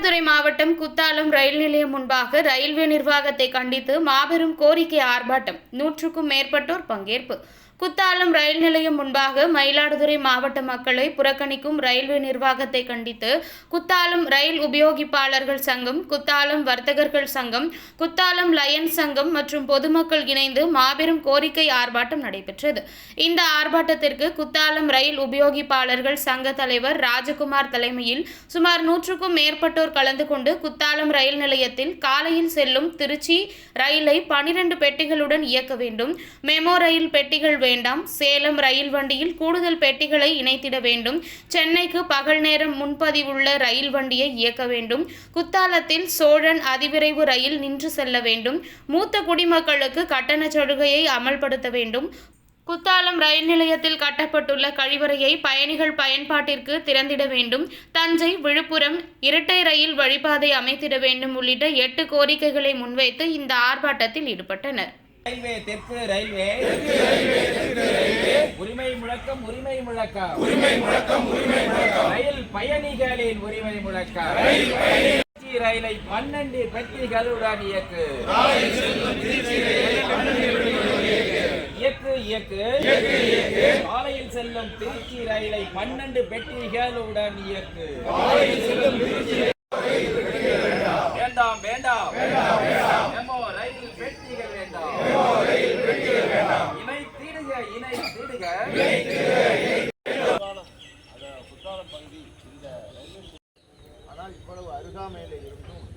மாவட்டம் குத்தாலம் ரயில் நிலையம் முன்பாக ரயில்வே நிர்வாகத்தை கண்டித்து மாபெரும் கோரிக்கை ஆர்ப்பாட்டம். நூற்றுக்கும் மேற்பட்டோர் பங்கேற்பு. குத்தாலம் ரயில் நிலையம் முன்பாக மயிலாடுதுறை மாவட்ட மக்களை புறக்கணிக்கும் ரயில்வே நிர்வாகத்தை கண்டித்து குத்தாலம் ரயில் உபயோகிப்பாளர்கள் சங்கம் குத்தாலம் வர்த்தகர்கள் சங்கம் குத்தாலம் லயன்ஸ் சங்கம் மற்றும் பொதுமக்கள் இணைந்து மாபெரும் கோரிக்கை ஆர்ப்பாட்டம் நடைபெற்றது. இந்த ஆர்ப்பாட்டத்திற்கு குத்தாலம் ரயில் உபயோகிப்பாளர்கள் சங்க தலைவர் ராஜகுமார் தலைமையில் சுமார் நூற்றுக்கும் மேற்பட்டோர் கலந்து கொண்டு குத்தாலம் ரயில் நிலையத்தில் காலையில் செல்லும் திருச்சி ரயிலை பனிரெண்டு பெட்டிகளுடன் இயக்க வேண்டும். மெமோ ரயில் பெட்டிகள் வேண்டாம். சேலம் ரயில் வண்டியில் கூடுதல் பெட்டிகளை இணைத்திட வேண்டும். சென்னைக்கு பகல் நேரம் முன்பதிவுள்ள ரயில் வண்டியை இயக்க வேண்டும். குத்தாலத்தில் சோழன் அதிவிரைவு ரயில் நின்று செல்ல வேண்டும். மூத்த குடிமக்களுக்கு கட்டண சலுகையை அமல்படுத்த வேண்டும். குத்தாலம் ரயில் நிலையத்தில் கட்டப்பட்டுள்ள கழிவறையை பயணிகள் பயன்பாட்டிற்கு திறந்திட வேண்டும். தஞ்சை விழுப்புரம் இரட்டை ரயில் வழிபாதை அமைத்திட வேண்டும் உள்ளிட்ட எட்டு கோரிக்கைகளை முன்வைத்து இந்த ஆர்ப்பாட்டத்தில் ஈடுபட்டனர். ரயில்வே தெற்கு ரயில்வே. உரிமை முழக்கம் உரிமை முழக்கம். உரிமை முழக்கம் உரிமை முழக்கம் ரயில் பயணிகளின் உரிமை முழக்கம். திருச்சி ரயிலை பன்னெண்டு பெட்டிகளுடன் இயக்கு. இயக்கு இயக்கு. காலையில் செல்லும் திருச்சி ரயிலை பன்னெண்டு பெட்டிகளுடன் இயக்கு. வேண்டாம் வேண்டாம். ஆனால் இவ்வளவு அருகாமையில இருந்தும்